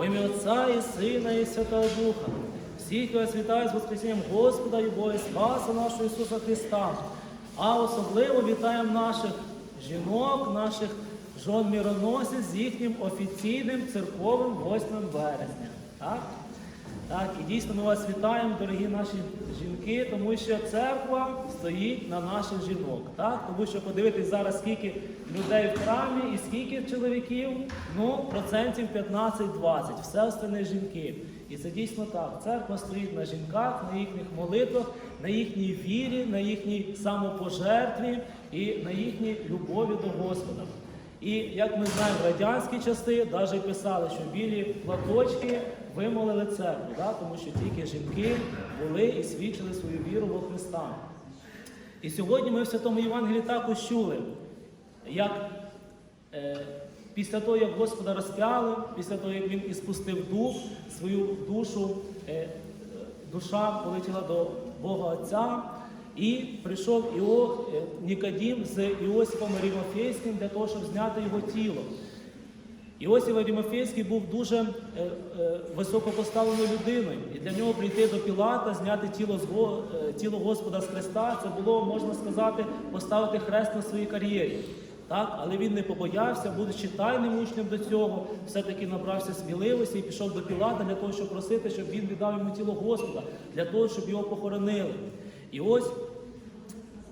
Во ім'я Отця і Сина, і Святого Духа. Всіх вас вітаю з Воскресінням Господа і Бога і Спаса нашого Ісуса Христа. А особливо вітаємо наших жінок, наших жон міроносів з їхнім офіційним церковним 8 березня. Так? Так, і дійсно ми вас вітаємо, дорогі наші жінки, тому що церква стоїть на наших жінок. Так? Тому що подивитись зараз, скільки людей в храмі і скільки чоловіків, ну, процентів 15-20, все остальне жінки. І це дійсно так. Церква стоїть на жінках, на їхніх молитвах, на їхній вірі, на їхній самопожертві і на їхній любові до Господа. І як ми знаємо, радянські часи навіть писали, що білі платочки вимолили церкву, да? тому що тільки жінки були і свідчили свою віру во Христа. І сьогодні ми в Святому Євангелії також чули, як е, після того, як Господа розп'яли, після того, як Він іспустив дух, свою душу, е, душа полетіла до Бога Отця, і прийшов Іо, е, Нікодім з Іосифом Рімофейським для того, щоб зняти його тіло. Іосиф Арімофейський був дуже е, е, високопоставленою людиною, і для нього прийти до Пілата, зняти тіло, з, е, тіло Господа з Христа, це було, можна сказати, поставити хрест на своїй кар'єрі. Так? Але він не побоявся, будучи тайним учнем до цього, все-таки набрався сміливості і пішов до Пілата для того, щоб просити, щоб він віддав йому тіло Господа, для того, щоб його похоронили. І ось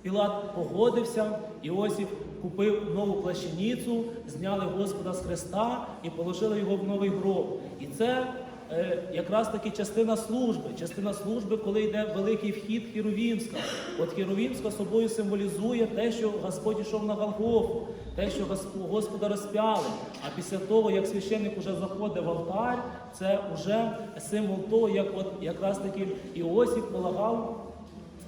Пілат погодився, Іосиф купив нову плащаніцу, зняли Господа з Христа і положили його в новий гроб. І це е, якраз таки частина служби. Частина служби, коли йде великий вхід Херовімська. От Херовімська собою символізує те, що Господь йшов на Голгофу, те, що Господа розп'яли. А після того, як священник уже заходить в алтар, це вже символ того, як от якраз таки Іосиф полагав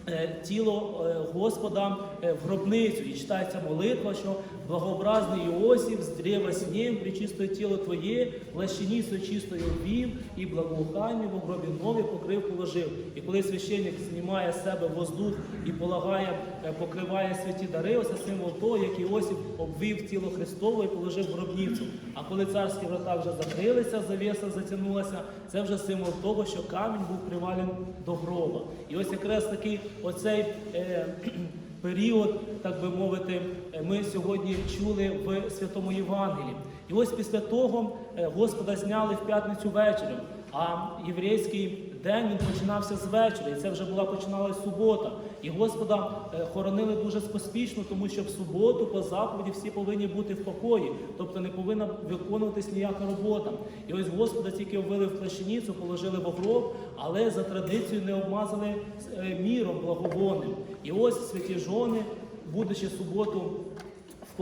е, тіло е, Господа в гробницю. І читається молитва, що благообразний Іосиф з древа снім причистое тіло Твоє, плащаніцю чистою ввів і благоуханню в гробі нові покрив положив. І коли священник знімає з себе воздух і полагає, е, покриває святі дари, ось символ того, як Іосиф обвів тіло Христове і положив в гробницю. А коли царські врата вже закрилися, завіса затягнулася, це вже символ того, що камінь був привален до гроба. І ось якраз таки оцей е, період, так би мовити, е, ми сьогодні чули в Святому Євангелії. І ось після того е, Господа зняли в п'ятницю вечором, а єврейський день він починався з вечора, і це вже була починалась субота. І Господа е, хоронили дуже поспішно, тому що в суботу по заповіді всі повинні бути в покої, тобто не повинна виконуватись ніяка робота. І ось Господа тільки ввели в плащаніцю, положили в гроб, але за традицією не обмазали е, міром благовонним. І ось святі жони, будучи суботу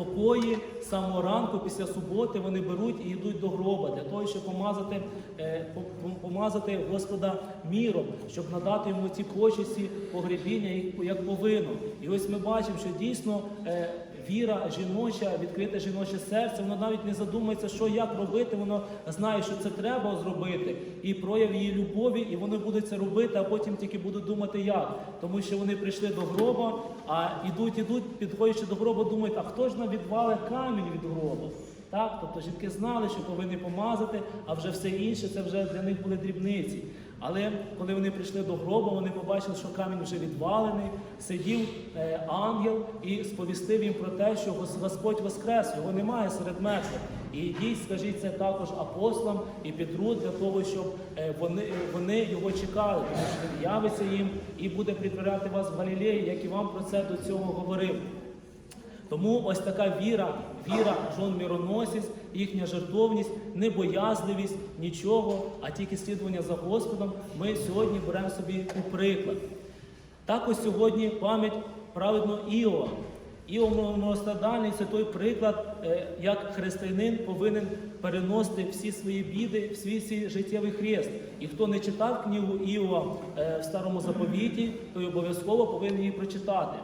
покої з самого ранку після суботи вони беруть і йдуть до гроба для того, щоб помазати, е, по- по- помазати Господа міром, щоб надати йому ці почесті погребіння як повинно. І ось ми бачимо, що дійсно е, віра жіноча, відкрите жіноче серце, воно навіть не задумається, що як робити. Воно знає, що це треба зробити, і прояв її любові, і вони будуть це робити, а потім тільки будуть думати, як. Тому що вони прийшли до гроба, а ідуть, ідуть, підходячи до гроба, думають, а хто ж нам відвалить камінь від гроба? Так, тобто жінки знали, що повинні помазати, а вже все інше це вже для них були дрібниці. Але коли вони прийшли до гроба, вони побачили, що камінь вже відвалений, сидів е, ангел і сповістив їм про те, що Господь воскрес, його немає серед мертвих. І йдіть, скажіть це також апостолам і Петру для того, щоб е, вони, вони його чекали, тому що він явиться їм і буде притворяти вас в Галілеї, як і вам про це до цього говорив. Тому ось така віра, віра жон мироносець, їхня жертовність, небоязливість, нічого, а тільки слідування за Господом, ми сьогодні беремо собі у приклад. Так ось сьогодні пам'ять праведного Іова. Іов Многострадальний це той приклад, е, як християнин повинен переносити всі свої біди, всі свій життєвий хрест. І хто не читав книгу Іова е, в старому заповіті, той обов'язково повинен її прочитати.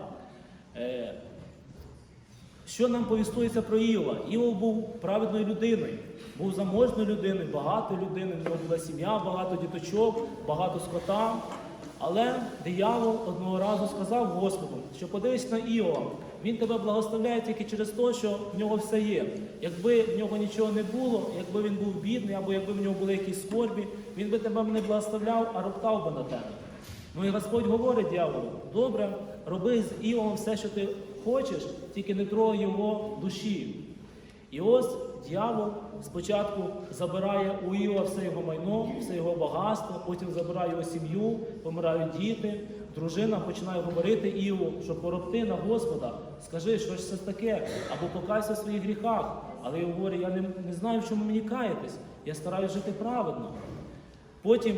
Що нам повістується про Іова? Іов був праведною людиною, був заможною людиною, багатою людиною, в нього була сім'я, багато діточок, багато скота. Але диявол одного разу сказав Господу, що подивись на Іова. Він тебе благословляє тільки через те, що в нього все є. Якби в нього нічого не було, якби він був бідний, або якби в нього були якісь скорбі, він би тебе не благословляв, а роптав би на тебе. Ну і Господь говорить дьяволу, добре, роби з Іовом все, що ти хочеш, тільки не трогай його душі. І ось дьявол спочатку забирає у Іова все його майно, все його багатство, потім забирає його сім'ю, помирають діти. Дружина починає говорити Іову, що поробти на Господа, скажи, що ж це таке, або покайся в своїх гріхах. Але Іов говорить, я не, не знаю, в чому мені каятись, я стараюсь жити праведно. Потім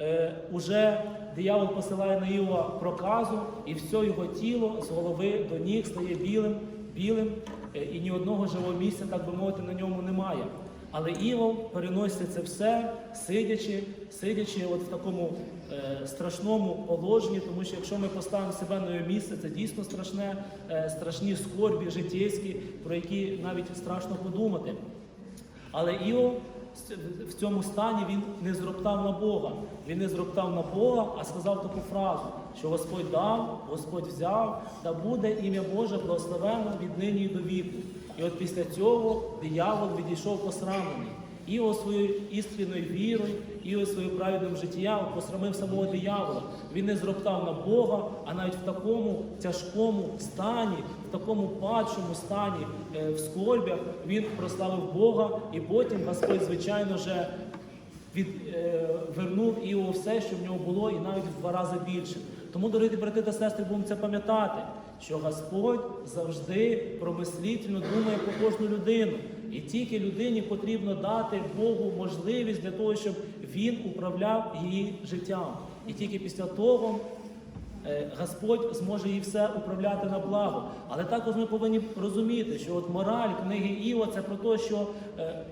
е, уже диявол посилає на Іова проказу, і все його тіло з голови до ніг стає білим, білим, е, і ні одного живого місця, так би мовити, на ньому немає. Але Івол переносить це все, сидячи, сидячи от в такому е, страшному положенні, тому що якщо ми поставимо себе на його місце, це дійсно страшне, е, страшні скорбі життєйські, про які навіть страшно подумати. Але Іов в цьому стані він не зроптав на Бога. Він не зроптав на Бога, а сказав таку фразу, що Господь дав, Господь взяв, та буде ім'я Боже благословено від нині і до віку. І от після цього диявол відійшов посрамлений. Іо своєю істинною вірою, Іо своїм праведним життям посрамив самого диявола. Він не зроптав на Бога, а навіть в такому тяжкому стані, в такому падшому стані, е, в скорбях, він прославив Бога, і потім Господь, звичайно, вже від, е, вернув Іо все, що в нього було, і навіть в два рази більше. Тому, дорогі брати та сестри, будемо це пам'ятати, що Господь завжди промислительно думає про кожну людину. І тільки людині потрібно дати Богу можливість для того, щоб він управляв її життям. І тільки після того Господь зможе їй все управляти на благо. Але також ми повинні розуміти, що от мораль книги Іова це про те, що е,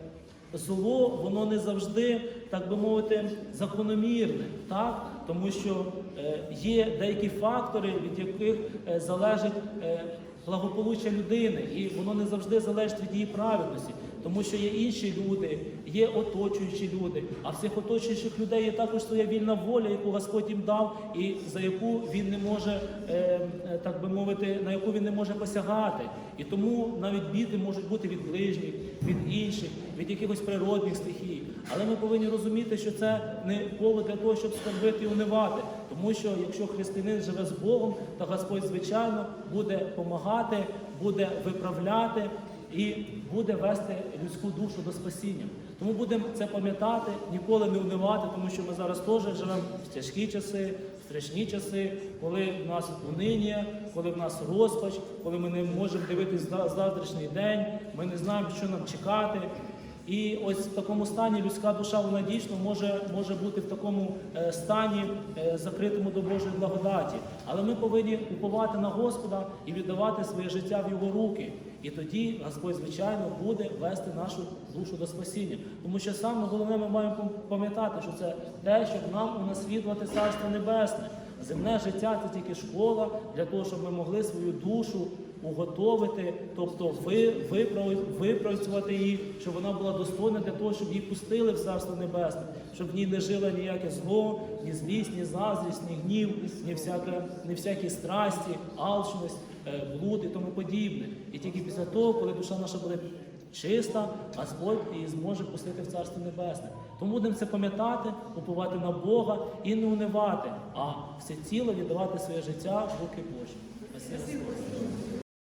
зло воно не завжди, так би мовити, закономірне, так? тому що е, є деякі фактори, від яких е, залежить е, благополуччя людини, і воно не завжди залежить від її праведності. Тому що є інші люди, є оточуючі люди, а в цих оточуючих людей є також своя вільна воля, яку Господь їм дав, і за яку він не може, е, е, так би мовити, на яку він не може посягати. І тому навіть біди можуть бути від ближніх, від інших, від якихось природних стихій. Але ми повинні розуміти, що це не повод для того, щоб скорбити і унивати. Тому що якщо християнин живе з Богом, то Господь, звичайно, буде допомагати, буде виправляти і буде вести людську душу до спасіння. Тому будемо це пам'ятати, ніколи не унивати, тому що ми зараз теж живемо в тяжкі часи, в страшні часи, коли в нас униння, коли в нас розпач, коли ми не можемо дивитися за- завтрашній день, ми не знаємо, що нам чекати. І ось в такому стані людська душа вона дійсно може, може бути в такому е, стані е, закритому до Божої благодаті. Але ми повинні уповати на Господа і віддавати своє життя в Його руки. І тоді Господь, звичайно, буде вести нашу душу до спасіння. Тому що саме головне ми маємо пам'ятати, що це те, щоб нам унаслідувати Царство Небесне. Земне життя це тільки школа для того, щоб ми могли свою душу уготовити, тобто ви, випрацювати її, щоб вона була достойна для того, щоб її пустили в Царство Небесне, щоб в ній не жило ніяке зло, ні злість, ні заздрість, ні гнів, ні, всяке, ні всякі страсті, алчність, е, блуд і тому подібне. І тільки після того, коли душа наша буде чиста, Господь її зможе пустити в Царство Небесне. Тому будемо це пам'ятати, уповати на Бога і не унивати, а всеціло віддавати своє життя в руки Божі.